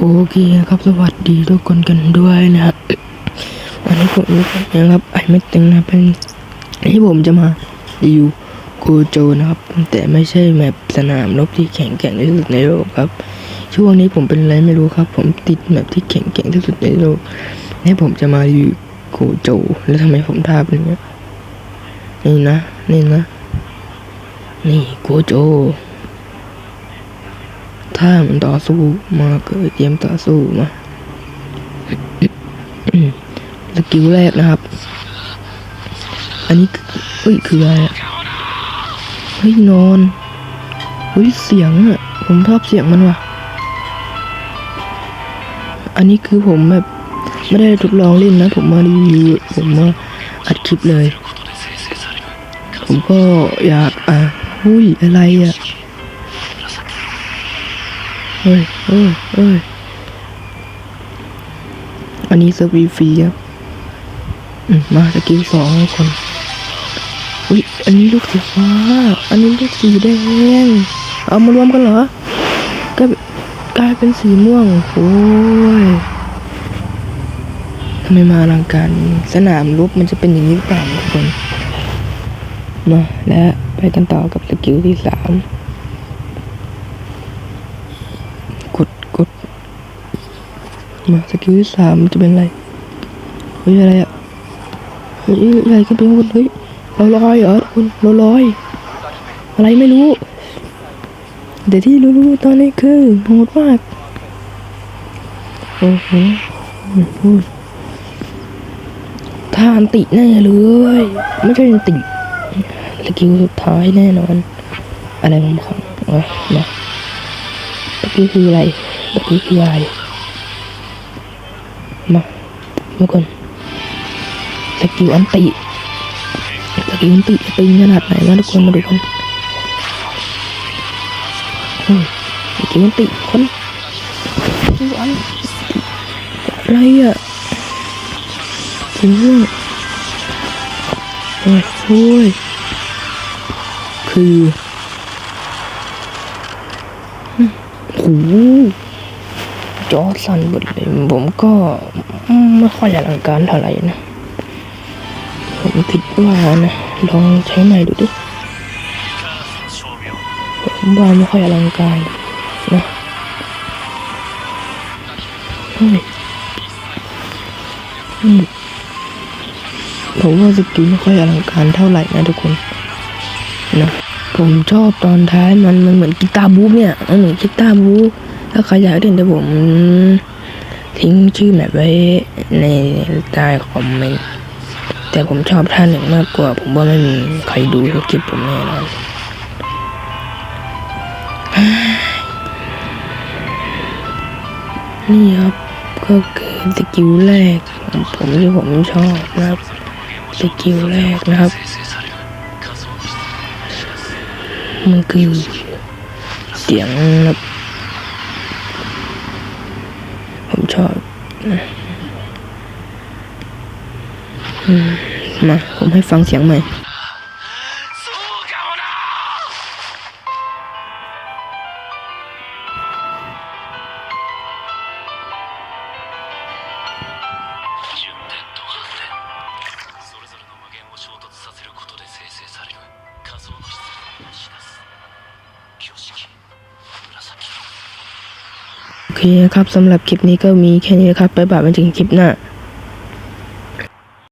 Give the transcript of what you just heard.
โอเคครับสวัสดีทุกคนกันด้วยนะครับวันนี้ผมนะครับไอไม่ตึงนะเป็นที่ผมจะมารีวิวโกโจนะครับ แต่ไม่ใช่แมปสนามรบที่แข็งแกร่งที่สุดในโลกครับ ช่วงนี้ผมเป็นอะไรไม่รู้ครับ ผมติดแมปที่แข็งแกร่งที่สุดในโลกให้ผมจะมารีวิวโกโจ แล้วทำไมผมทาเป็นอย่างนี้ยนี่นะนี่นะ นี่โกโจ ถ้ามันต่อสู้มาเกิดเตรียมต่อสู้มาสกิลแรกนะครับ อันนี้คือเฮ้ยคืออะไรอะเฮ้ยนอนเฮ้ยเสียงอะผมชอบเสียงมันว่ะ อันนี้คือผมแบบไม่ได้ทดลองเล่นนะ ผมมารีวิวผมมาอัดคลิปเลย ผมก็อยากอะหุ้ยอะไรอะ เฮ้ยเฮ้ยเฮ้ยอันนี้เซิร์ฟฟรีครับอืมมาสกิลสองคนอุ้ยอันนี้ลูกสีฟ้า อันนี้ลูกสีแดง เอามารวมกันเหรอก็กลายเป็นสีม่วงโอ้ยทำไมมาลังการสนามรบมันจะเป็นอย่างนี้หรือเปล่าทุกคนมาและไปกันต่อกับสกิลที่สาม กดกด มาสกิลที่สามมันจะเป็นอะไรเฮ้ยอะไรอะเฮ้ยอะไรขึ้นไปข้างบนเฮ้ยเราลอยเหรอทุกคนเราลอย อะไรไม่รู้แต่ที่รู้ๆตอนนี้คือโหดมากโอ้โหโอ้โหทานติแน่เลย ไม่ใช่อันติสกิลสุดท้ายแน่นอน อะไรของเขาเอามาตะกี้คืออะไรตะกี้คืออะไร มาเมื่อก่อนสกิลอันติสกิลอันติจะตึงขนาดไหนนะทุกคนมาดูกันเฮ้ยสกิลอันติคนสกิลอันอะไรอะถึงเรื่องโอ้ยโอ้ยคือโอ้โห จอสั่นหมดเลยผมก็ไม่ค่อยอลังการเท่าไหร่นะ ผมคิดว่านะ ลองใช้ใหม่ดูดิ ผมว่าไม่ค่อยอลังการนะเฮ้ยผมว่าสกิลไม่ค่อยอลังการเท่าไหร่นะทุกคนนะผมชอบตอนท้ายมันมันเหมือนกีตาร์บู๊เนี่ยมันเหมือนกีตาร์บู๊ ถ้าใครอยากเล่นเดี๋ยวผมทิ้งชื่อแบบไว้ในใต้คอมเมนต์แต่ผมชอบท่าหนึ่งมากกว่า ผมว่าไม่มีใครดูคลิปผมแน่นอนนี่ครับก็คือสกิลแรกของผมที่ผมชอบนะครับสกิลแรกนะครับ มันคือเสียงแบบผม ชอบมาผมให้ฟังเสียงใหม่ โอเคครับสำหรับคลิปนี้ก็มีแค่นี้นะครับไปบ่ายมันถึงคลิปหน้า